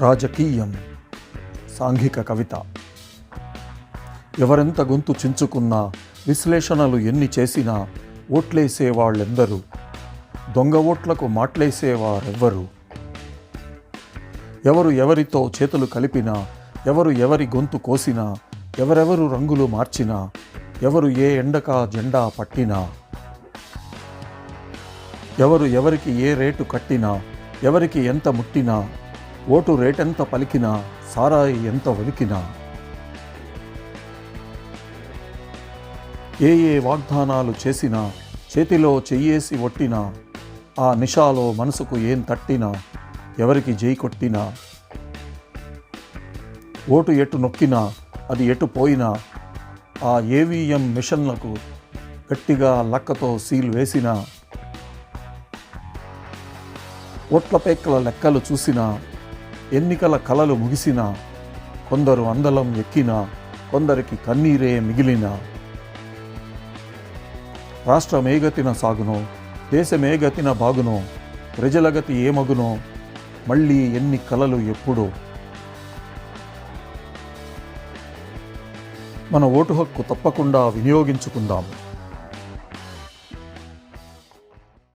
రాజకీయం సాంఘిక కవిత. ఎవరెంత గొంతు చించుకున్నా విశ్లేషణలు ఎన్ని చేసినా ఓట్లేసే వాళ్ళెందరూ దొంగ ఓట్లకు మాట్లేసేవారెవ్వరు? ఎవరు ఎవరితో చేతులు కలిపినా ఎవరు ఎవరి గొంతు కోసినా ఎవరెవరు రంగులు మార్చినా ఎవరు ఏ ఎండకా జెండా పట్టినా ఎవరు ఎవరికి ఏ రేటు కట్టినా ఎవరికి ఎంత ముట్టినా ఓటు రేటెంత పలికినా సారాయి ఎంత వలికినా ఏ ఏ వాగ్దానాలు చేసినా చేతిలో చెయ్యేసి ఒట్టినా ఆ నిషాలో మనసుకు ఏం తట్టినా ఎవరికి జై కొట్టినా? ఓటు ఎటు నొక్కినా అది ఎటు పోయినా ఆ ఏవిఎం మిషన్లకు గట్టిగా లక్కతో సీల్ వేసినా ఓట్ల పేక్కల లెక్కలు చూసినా ఎన్నికల కలలు ముగిసినా కొందరు అందలం ఎక్కినా కొందరికి కన్నీరే మిగిలినా. రాష్ట్రమేగతిన సాగునో దేశమేగతిన బాగునో ప్రజలగతి ఏమగునో మళ్ళీ ఎన్ని కలలు ఎప్పుడో. మన ఓటు హక్కు తప్పకుండా వినియోగించుకుందాం